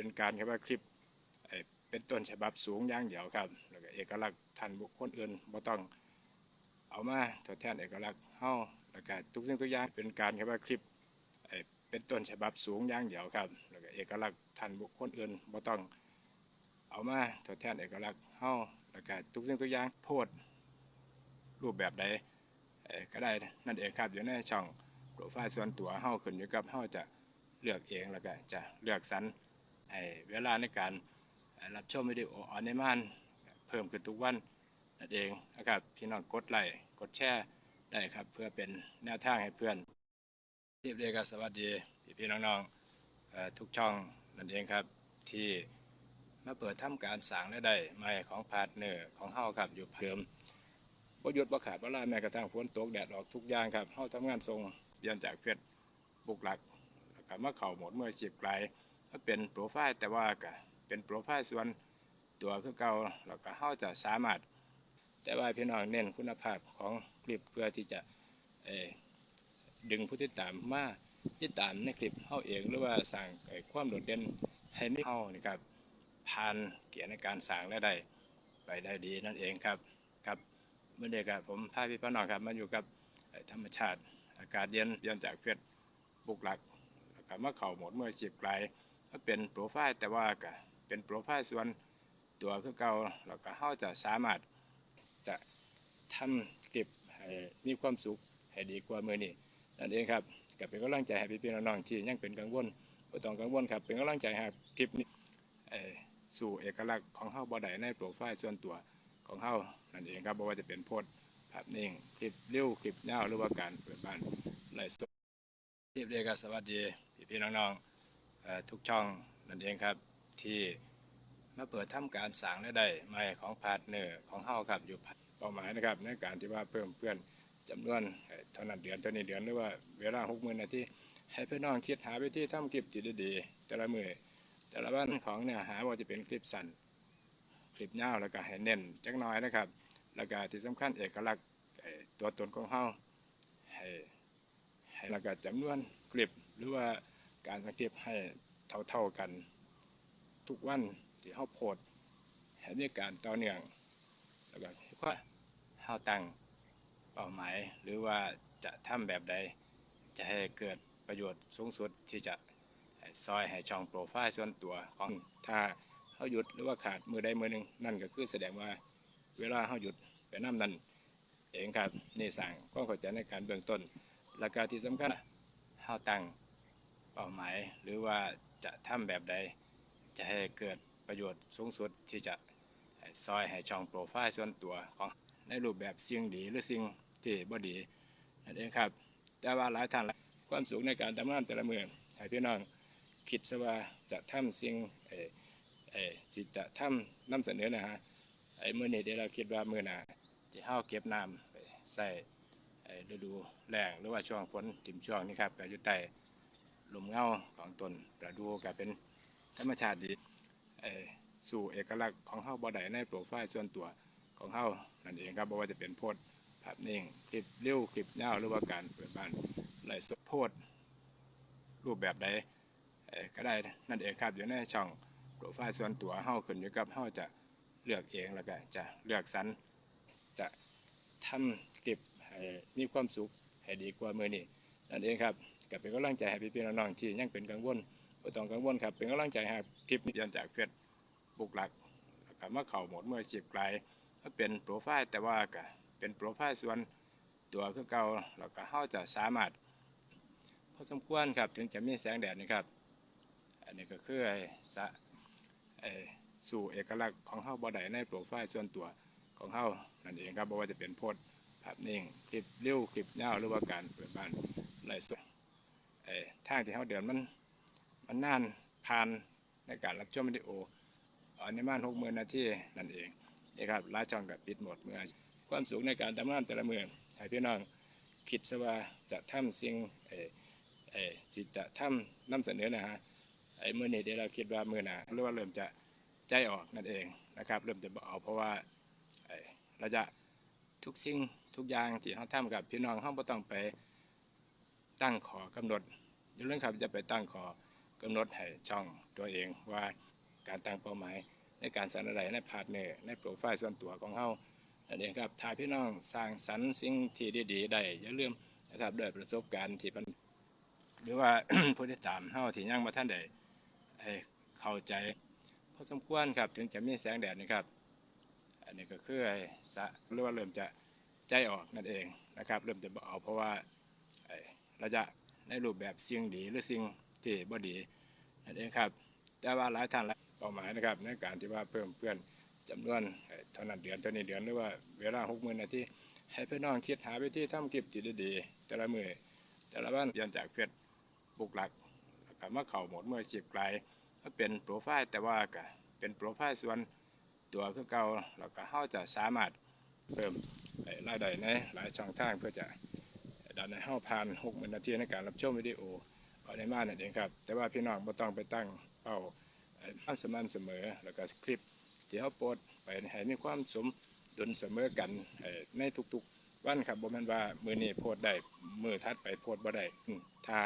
เป็นการแค่ว่าคลิปเป็นต้นฉบับสูงอย่างเดียวครับแล้วก็เอกลักษณ์ท่านบุคคลอื่นบ่ต้องเอามาทดแทนเอกลักษณ์เฮาแล้วก็ทุกสิ่งทุกอย่างเป็นการแค่ว่าคลิปเป็นต้นฉบับสูงอย่างเดียวครับแล้วก็เอกลักษณ์ท่านบุคคลอื่นบ่ต้องเอามาทดแทนเอกลักษณ์เฮาแล้วก็ทุกสิ่งทุกอย่างโพดรูปแบบใดก็ได้นั่นเองครับอยู่ในช่องโปรไฟล์ส่วนตัวเฮาขึ้นอยู่กับเฮาจะเลือกเองแล้วก็จะเลือกสรร เวลาในการรับชมวิดีโอออนในมานเพิ่มขึ้นทุกวันนั่นเองนะครับพี่น้องกดไลค์กดแชร์ได้ครับ เพื่อเป็นแนวทางให้เพื่อนที่เรียกสวัสดีพี่พี่น้องๆทุกช่องนั่นเองครับที่มาเปิดทำการสร้างและได้ใหม่ของพาร์ทเนอร์ของเฮาครับอยู่เดิมบ่หยุดบ่ขาดบ่ลาแม้กระทั่งฝนตกแดดออกทุกอย่างครับเฮาทำงานส่งเปลี่ยนจากเฟซบุกหลักแล้วก็มาเข้าหมดเมื่ออาชีพไกล ก็เป็นโปรไฟล์แต่ว่าก็เป็นโปรไฟล์ส่วนตัวคือเก่าแล้วก็เฮาจะสามารถ แต่ว่าพี่น้องเน้นคุณภาพของคลิปเพื่อที่จะดึงผู้ติดตามมาติดตามในคลิปเฮาเองหรือว่าสร้างความโดดเด่นให้มีเฮานี่ครับผ่านเกียรติในการสร้างและได้ไปได้ดีนั่นเองครับครับเมื่อเด็กครับผมพาพี่พี่น้องครับมาอยู่กับธรรมชาติอากาศเย็นเย็นจากเฟซบุกหลักแล้วก็มาเข้าหมดเมื่ออาชีพไกล ก็เป็นโปรไฟล์แต่ว่าก็เป็นโปรไฟล์ส่วนตัวคือเก่าแล้วก็เฮาจะสามารถจะทำคลิปให้มีความสุขให้ดีกว่ามือนี้นั่นเองครับก็เป็นกำลังใจให้พี่ๆน้องๆที่ยังเป็นกังวลบ่ต้องกังวลครับเป็นกำลังใจให้คลิปนี้สู่เอกลักษณ์ของเฮาบ่ได้ในโปรไฟล์ส่วนตัวของเฮานั่นเองครับบ่ว่าจะเป็นโพสต์ภาพนิ่งคลิปเร็วคลิปยาวหรือว่าการเปิดบ้านไลฟ์สดที่เรียกสวัสดีพี่ๆน้องๆ ทุกช่องนั่นเองครับที่มาเปิดทำการสร้างและได้ใหม่ของพาร์ทเนอร์ของเฮาครับอยู่เป้าหมายนะครับ ในการที่ว่าเพิ่มเพื่อนจำนวนเท่านั้นเดือนเท่านี้เดือนหรือว่าเวลาหกหมื่นนาทีให้พี่น้องคิดหาวิธีทำคลิปที่ดีๆแต่ละมือแต่ละวันของเนื้อหาว่าจะเป็นคลิปสั้นคลิปยาวแล้วก็ให้เน้นจักน้อยนะครับ แล้วก็ที่สำคัญเอกลักษณ์ตัวตนของเฮาให้ให้แล้วก็จำนวนคลิปหรือว่า การสังเกตให้เท่าๆกัน ทุกวันที่เขาโพสต์ให้มีการต่อเนื่องแล้วก็ว่าเขาตั้งเป้าหมาย หรือว่าจะทำแบบใด จะให้เกิดประโยชน์สูงสุดที่จะซอยให้ช่องโปรไฟล์ส่วนตัวของถ้าเขาหยุดหรือว่าขาดมือใดมือหนึ่งนั่นก็คือแสดงว่าเวลาเขาหยุดไปน้ำนั่นเองครับนี่สั่งก็เข้าใจในการเบื้องต้น แล้วก็ที่สำคัญเขาตั้ง เป้าหมาย หรือว่าจะทำแบบใด จะให้เกิดประโยชน์สูงสุดที่จะซอยให้ช่องโปรไฟล์ส่วนตัวของในรูปแบบสิ่งดีหรือสิ่งที่บ่ดีนั่นเองครับ แต่ว่าหลายท่านความสูงในการทำงานแต่ละมือให้พี่น้องคิดซะว่าจะทำสิ่งเออเอที่จะทำนำเสนอนะฮะไอ้มือนี้ที่เราคิดว่ามือหนาที่เฮาเก็บน้ำใส่ฤดูแล้งหรือว่าช่วงฝนถิ่มช่วงนี้ครับก็อยู่ใต้ ลมเงาของตนประดูก็เป็นธรรมชาติดีสู่เอกลักษณ์ของเฮาบ่ได้ในโปรไฟล์ส่วนตัวของเฮานั่นเองครับบ่ว่าจะเป็นโพสต์ภาพนิ่งคลิปเร็วคลิปยาวหรือว่าการเปิดบ้านไลฟ์สดโพสต์รูปแบบใดก็ได้นั่นเองครับอยู่ในช่องโปรไฟล์ส่วนตัวเฮาขึ้นอยู่กับเฮาจะเลือกเองแล้วก็จะเลือกสรรจะทำคลิปให้มีความสุขให้ดีกว่ามือนี้นั่นเองครับ ก็เป็นกำลังใจให้พี่ๆน้องๆที่ยังเป็นกังวลบ่ต้องกังวลครับ เป็นกำลังใจให้คลิปนี้ยันจากเฟซบุกหลักแล้วก็มาเข้าหมดเมื่ออาชีพไกลก็เป็นโปรไฟล์แต่ว่าก็เป็นโปรไฟล์ส่วนตัวคือเก่าแล้วก็เฮาจะสามารถพอสมควรครับถึงจะมีแสงแดดนี่ครับ อันนี้ก็คือสะสู่เอกลักษณ์ของเฮาบ่ได้ในโปรไฟล์ส่วนตัวของเฮานั่นเองครับบ่ว่าจะเป็นโพสภาพนิ่งคลิปเร็วคลิปยาวหรือว่าการเปิดบ้านไลฟ์สด เอ่อทางที่เขาเดินมันมันนานผ่านในการรับชมวิดีโออันนี้มันหกหมื่นนาทีนั่นเองนี่ครับหลายช่องกับปิดหมดเมื่อความสูงในการทำงานแต่ละมือให้พี่น้องคิดซะว่าจะทำสิ่งเอเอที่จะทำนำเสนอนะฮะไอ้มือนี้เดี๋ยวเราคิดว่ามือหนาหรือว่าเริ่มจะใจออกนั่นเองนะครับ เริ่มจะบ่เอาเพราะว่าไอ้ระยะทุกสิ่งทุกอย่างที่เขาทำกับพี่น้องเขาไม่ต้องไป ตั้งขอกำหนดอย่าลืมครับจะไปตั้งขอกำหนดให้ช่องตัวเองว่าการตั้งเป้าหมายในการสร้ารายได้ในพาร์ทเนอร์ในโปรไฟล์ส่วนตัวของเฮานั่นเองครับถ้าพี่น้องสร้างสรรค์สิ่งที่ดีๆได้อย่าลืมนะครับด้วยประสบการณ์ที่มันหรือว่าผู้ที่ตามเฮาที่ยังบ่ทันได้ให้เข้าใจพอสมควรครับถึงจะมีแสงแดดนะครับ อันนี้ก็คือไอ้สะหรือว่าเริ่มจะใจออกนั่นเองนะครับ เริ่มจะเอาเพราะว่า ระยะในรูปแบบสิ่งดีหรือสิ่งที่บ่ดีนั่นเองครับ แต่ว่าหลายท่านหลายเป้าหมายนะครับ ในการที่ว่าเพิ่มเพื่อนจำนวนเท่านั้นเดือนเท่านี้เดือนหรือว่าเวลาหกหมื่นนาทีให้พี่น้องคิดหาวิธีทำคลิปที่ดีๆแต่ละมือแต่ละวันยันจากเฟซบุกหลักแล้วก็มาเข่าหมดเมื่อจีบไกลก็เป็นโปรไฟล์แต่ว่าก็เป็นโปรไฟล์ส่วนตัวคือเก่าแล้วก็เขาจะสามารถเพิ่มรายได้ในหลายช่องทางเพื่อจะ ดันให้เข้าผ่านหกหมื่นนาทีในการรับชมวิดีโอเอาในมานนั่นเองครับ แต่ว่าพี่น้องบ่ต้องไปตั้งเป้าเอ่อความสม่ำเสมอ แล้วก็คลิปที่เขาโพสไปให้มีความสมดุลเสมอกันในทุกๆวันครับบ่แม่นว่ามือนี้โพสได้มือทัดไปโพสบ่ได้ถ้า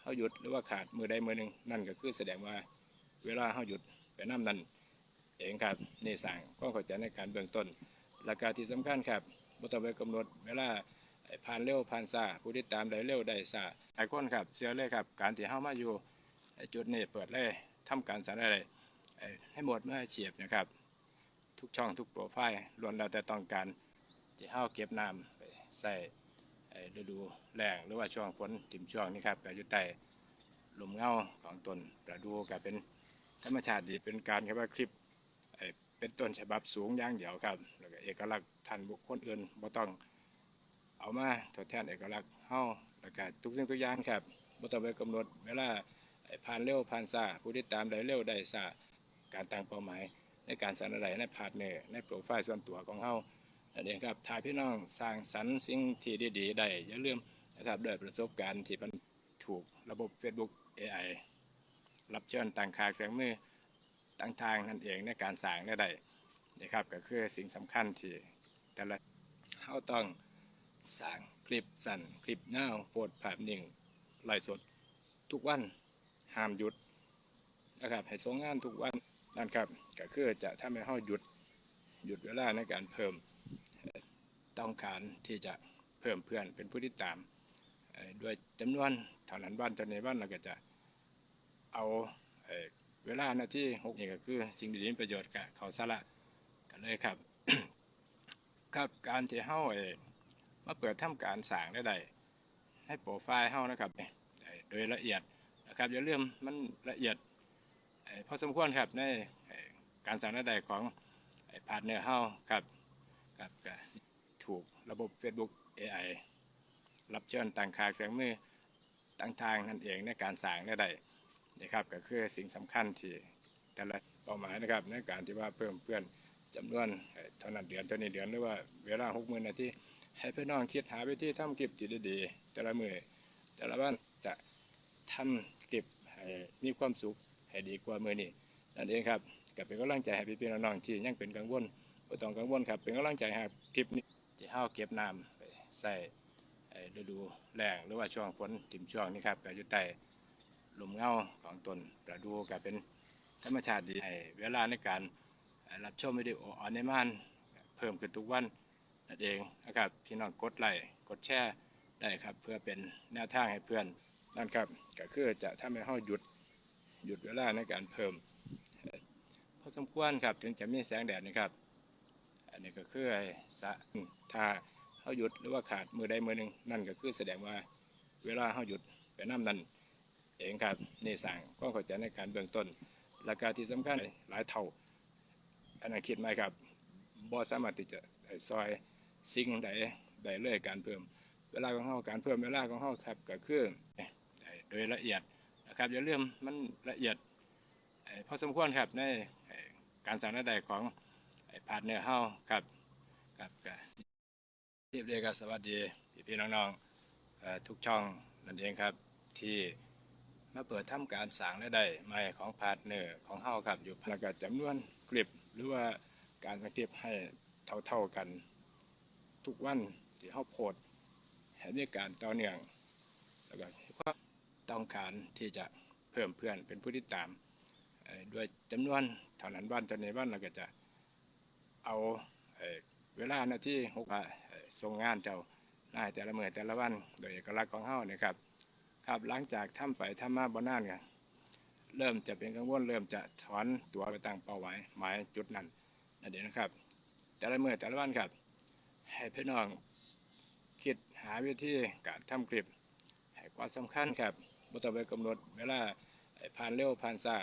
เขาหยุดหรือว่าขาดมือใดมือหนึ่งนั่นก็คือแสดงว่าเวลาเขาหยุดไปน้ำนั่นเองครับนี่สั่งก็เข้าใจในการเบื้องต้นแล้วก็ที่สำคัญครับบ่ต้องไปกำหนดเวลา ผ่านเร็วผ่านซาผู้ติดตามได้เร็วได้ซาหลายคนครับเชื่อเลยครับ การที่เฮามาอยู่จุดนี้เปิดเลยทำการสารอะไรให้หมดเมื่ออาชีพนะครับ ทุกช่องทุกโปรไฟล์ล้วนแล้วแต่ต้องการที่เฮาเก็บน้ำไปใส่ฤดูแล้งหรือว่าช่วงฝนถิ่มช่วงนี้ครับก็อยู่ใต้ลมเงาของต้นประดูก็เป็นธรรมชาติดีเป็นการครับว่าคลิปเป็นต้นฉบับสูงอย่างเดียวครับ แล้วก็เอกลักษณ์ท่านบุคคลอื่นบ่ต้อง เอามาทดแทนเอกลักษณ์เฮาแล้วก็ทุกสิ่งทุกอย่างครับบ่ต้องไปกำหนดเวลาผ่านเร็วผ่านซาผู้ติดตามได้เร็วได้ซาการตั้งเป้าหมาย ในการสร้างรายได้ในพาร์ทเนอร์ในโปรไฟล์ส่วนตัวของเฮานั่นเองครับถ้าพี่น้องสร้างสรรค์สิ่งที่ดีๆได้อย่าลืมนะครับด้วยประสบการณ์ที่มันถูกระบบ Facebook AI รับเชิญต่างคาเครื่องมือต่างทางนั่นเองในการสร้างได้นะครับก็คือสิ่งสำคัญที่แต่ละเฮาต้อง สร้างคลิปสั้นคลิปยาวโพสต์ภาพนิ่งไลฟ์สด ทุกวันห้ามหยุดนะครับให้ส่งงานทุกวันนั่นครับก็คือจะทำให้เฮาหยุดหยุดเวลาในการเพิ่มต้องการที่จะเพิ่มเพื่อนเป็นผู้ติดตามด้วยจำนวนเท่านั้นวันเท่านี้วันเราก็จะเอาเอเวลาหน้าที่หกนี่ก็คือสิ่งดีๆมีประโยชน์กับเขาสาระกันเลยครับ ครับการที่เฮาเอ่อ มาเปิดทำการสั่งได้ได้ให้โปรไฟล์เฮานะครับโดยละเอียดนะครับอย่าลืมมันละเอียดพอสมควรครับในการสั่งได้ได้ของพาร์ทเนอร์เฮาครับครับถูกระบบ Facebook AI รับเชิญต่างคาเครื่องมือต่างทางนั่นเองในการสั่งได้ได้นะครับก็คือสิ่งสำคัญที่แต่ละเป้าหมายนะครับในการที่ว่าเพิ่มเพื่อนจำนวนเอ่อเท่านั้นเดือนเท่านี้เดือนหรือว่าเวลาหกหมื่นนาที ให้พี่น้องคิดหาวิธีทำคลิปที่ดีๆแต่ละมือแต่ละวันจะทำคลิปให้มีความสุขให้ดีกว่ามือนี้นั่นเองครับก็เป็นกำลังใจให้พี่ๆน้องๆที่ยังเป็นกังวลบ่ต้องกังวลครับเป็นกำลังใจให้คลิปนี้ที่เฮาเก็บน้ำไปใส่ฤดูแล้งหรือว่าช่วงฝนถิ่มช่วงนี้ครับก็อยู่ใต้ลมเงาของต้นประดูก็เป็นธรรมชาติดีให้เวลาในการรับชมวิดีโอออนไลน์เพิ่มขึ้นทุกวัน นั่นเองนะครับพี่น้องกดไลค์กดแชร์ได้ครับ เพื่อเป็นแนวทางให้เพื่อนนั่นครับก็คือจะทำให้เฮาหยุดหยุดเวลาในการเพิ่มพอสมควรครับถึงจะมีแสงแดดนะครับ อันนี้ก็คือสะถ้าเฮาหยุดหรือว่าขาดมือใดมือหนึ่งนั่นก็คือแสดงว่าเวลาเฮาหยุดไปน้ำนั่นเองครับนี่สั่งก็เข้าใจในการเบื้องต้นแล้วก็ที่สำคัญหลายเท่าอันนั้นคิดไหมครับบ่สามารถที่จะซอย สิ่งใดใดเลยการเพิ่ม เวลาของเฮาการเพิ่มเวลาของเฮาครับก็คือเอ่อโดยละเอียดนะครับอย่าลืมมันละเอียดพอสมควรครับในการสั่งใดของพาร์ทเนอร์เฮาครับครับทีเรียกสวัสดีพี่พี่น้องๆทุกช่องนั่นเองครับที่มาเปิดทำการสั่งได้ใหม่ของพาร์ทเนอร์ของเฮาครับอยู่แล้วก็จำนวนคลิปหรือว่าการสังเกตให้เท่าๆกัน ทุกวันที่เขาโพสต์ให้มีการต่อเนื่องแล้วก็ความต้องการที่จะเพิ่มเพื่อนเป็นผู้ติดตามด้วยจำนวนเท่านั้นวันเท่านี้วันเราก็จะเอาเวลาหน้าที่หกส่งงานเจ้านายแต่ละเมื่อแต่ละวัน โดยเอกลักษณ์ของเฮานี่ครับ ครับหลังจากทำไปทำมาบ่นานกันเริ่มจะเป็นกังวลเริ่มจะถอนตัวไปตั้งเป้าหมายหมายจุดนั้นนั่นเองนะครับ แต่ละเมื่อแต่ละวันครับ ให้พี่น้องคิดหาวิธีการทำคลิปให้ความสำคัญครับบุตรไปกำหนดเวลาผ่านเร็วผ่านช้า